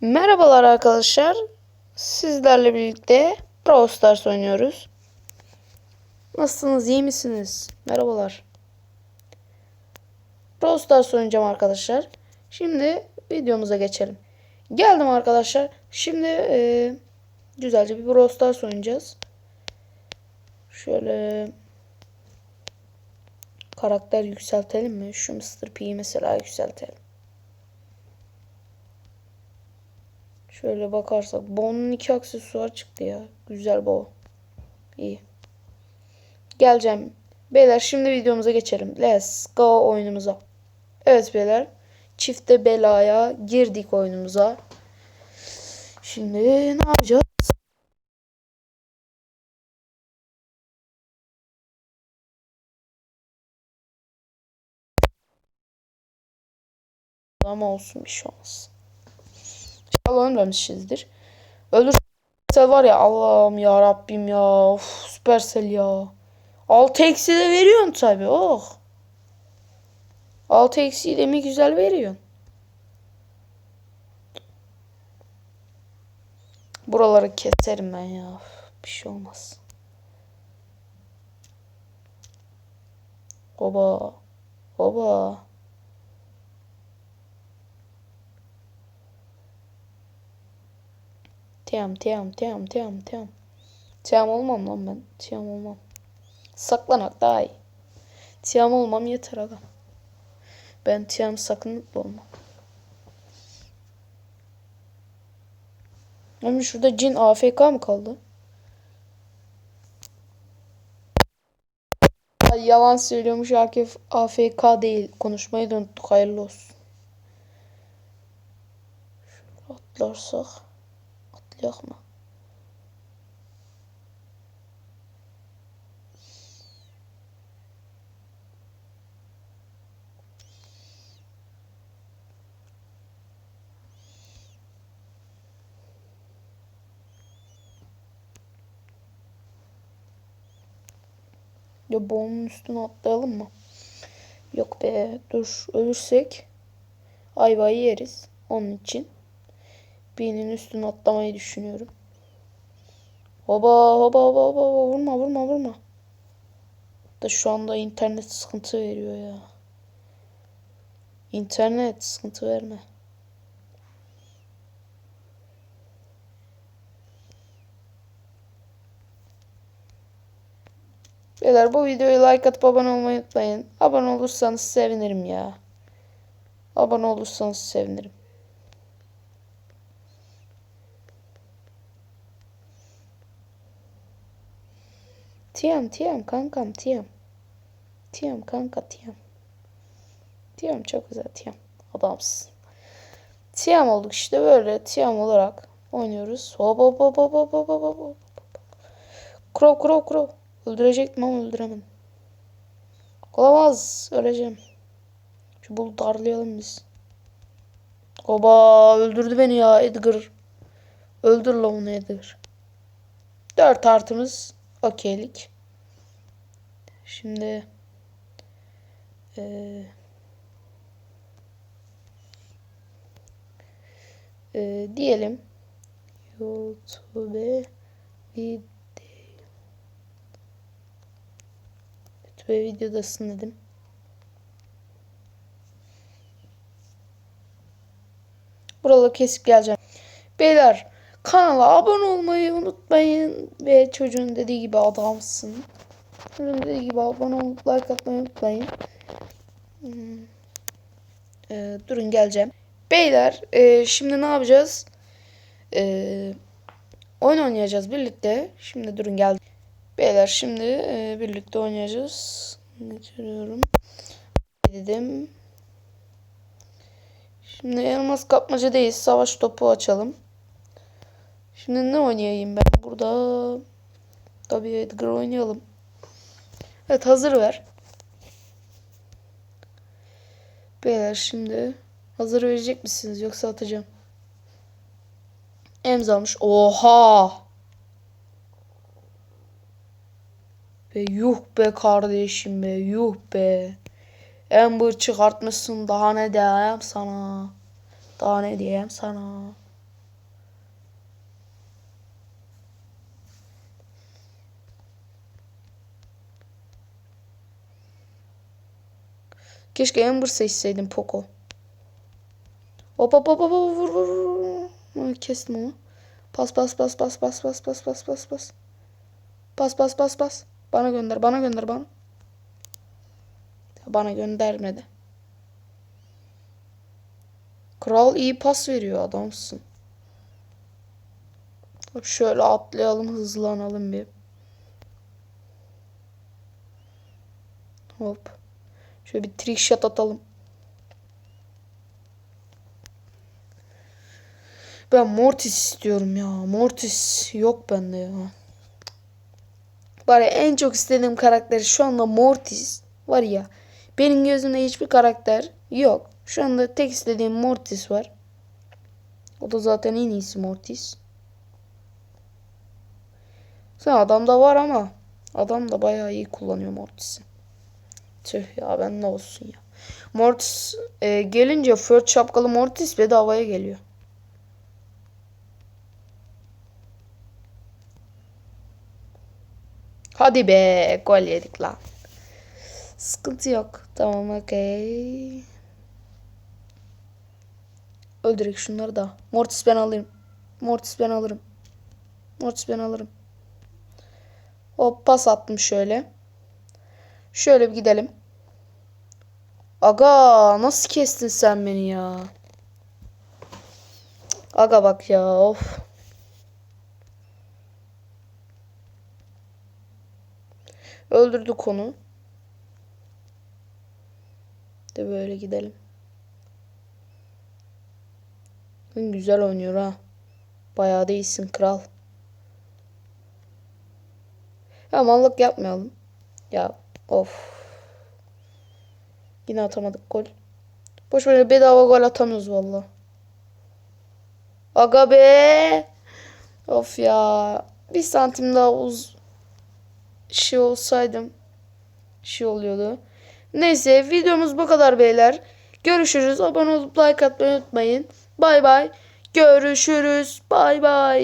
Merhabalar arkadaşlar. Sizlerle birlikte Brawl Stars oynuyoruz. Nasılsınız? iyi misiniz? Merhabalar. Brawl Stars oynayacağım arkadaşlar. Şimdi videomuza geçelim. Geldim arkadaşlar. Şimdi e, güzelce bir Brawl Stars oynayacağız. Şöyle karakter yükseltelim mi? Şu Mr. P'yi mesela yükseltelim. Şöyle bakarsak Bo'nun iki aksesuar çıktı ya. Güzel Bo. İyi. Geleceğim. Beyler şimdi videomuza geçelim. Let's go oyunumuza. Evet beyler. Çifte belaya girdik oyunumuza. Şimdi ne yapacağız? Ama olsun bir olmaz. İnşallah ölmemişizdir. Ölürse var ya Allah'ım ya Rabbim ya. Of, Supercell ya. 6 eksi de veriyorsun tabi. Oh. 6 eksiyi de mi güzel veriyorsun. Buraları keserim ben ya. Bir şey olmaz. Oba. Oba. Tiam tiam tiam tiam tiam. Tiam olmam lan ben. Tiam olmam. Saklanak daha iyi. Tiam olmam yeter aga. Ben Tiam sakın mutlu olmam. Ama şurada cin AFK mı kaldı? Ay, yalan söylüyormuş Akif AFK değil. Konuşmayı da unuttuk. Hayırlı olsun. Şöyle atlarsak. Atlayak mı? Ya bonun üstüne atlayalım mı? Yok be dur ölürsek ayvayı yeriz. Onun için birinin üstüne atlamayı düşünüyorum. Hoba hoba hoba hoba vurma vurma vurma. Da şu anda internet sıkıntı veriyor ya. İnternet sıkıntı verme. Beyler bu videoyu like atıp abone olmayı unutmayın. Abone olursanız sevinirim ya. Abone olursanız sevinirim. Tiyam tiyam kankam tiyam. Tiyam kanka tiyam. Tiyam çok güzel tiyam. Adamsın. Tiyam olduk işte böyle tiyam olarak oynuyoruz. Hop hop hop hop hop hop hop hop. Crow crow crow. Öldürecektim ama öldüremedim. Olamaz. Öleceğim. Şu bulu darlayalım biz. Oba öldürdü beni ya Edgar. Öldür lan onu Edgar. Dört artımız okeylik. Şimdi eee eee, diyelim YouTube video YouTube videodasın dedim. Buraları kesip geleceğim. Beyler kanala abone olmayı unutmayın. Ve çocuğun dediği gibi adamsın. Çocuğun dediği gibi abone olup like atmayı unutmayın. Hmm. Ee, durun geleceğim. Beyler e, şimdi ne yapacağız? Ee, oyun oynayacağız birlikte. Şimdi durun geldim. Beyler şimdi e, birlikte oynayacağız. Geçiriyorum. Dedim. Şimdi elmas kapmaca değil. Savaş topu açalım. Şimdi ne oynayayım ben? Burada tabii Edgar oynayalım. Evet hazır ver. Beyler şimdi hazır verecek misiniz yoksa atacağım. Emz almış. Oha! Be yuh be kardeşim be yuh be. Amber çıkartmışsın daha ne diyeyim sana. Daha ne diyeyim sana. Keşke Ember seçseydim Poco. Hop hop hop hop vur vur vur. Kestim onu. Pas pas pas pas pas pas pas pas pas pas. Pas pas pas pas. Bana gönder bana gönder bana. Bana göndermedi. Kral iyi pas veriyor adamsın. Şöyle atlayalım hızlanalım bir. Hop. Şöyle bir trick shot atalım. Ben Mortis istiyorum ya. Mortis yok bende ya. Bari en çok istediğim karakter şu anda Mortis. Var ya. Benim gözümde hiçbir karakter yok. Şu anda tek istediğim Mortis var. O da zaten en iyisi Mortis. Sen adamda var ama adam da bayağı iyi kullanıyor Mortis'i. Tüh ya ben ne olsun ya. Mortis e, gelince Fört şapkalı Mortis bedavaya geliyor. Hadi be gol yedik lan. Sıkıntı yok. Tamam okey. Öldürek şunları da. Mortis ben alırım. Mortis ben alırım. Mortis ben alırım. Hop pas attım şöyle. Şöyle bir gidelim. Aga nasıl kestin sen beni ya? Aga bak ya of. Öldürdük onu. De böyle gidelim. Güzel oynuyor ha. Bayağı da iyisin kral. Ya mallık yapmayalım. Ya of. Yine atamadık gol. Boş böyle bedava gol atamıyoruz valla. Aga be. Of ya. Bir santim daha uz şey olsaydım şey oluyordu. Neyse videomuz bu kadar beyler. Görüşürüz. Abone olup like atmayı unutmayın. Bay bay. Görüşürüz. Bay bay.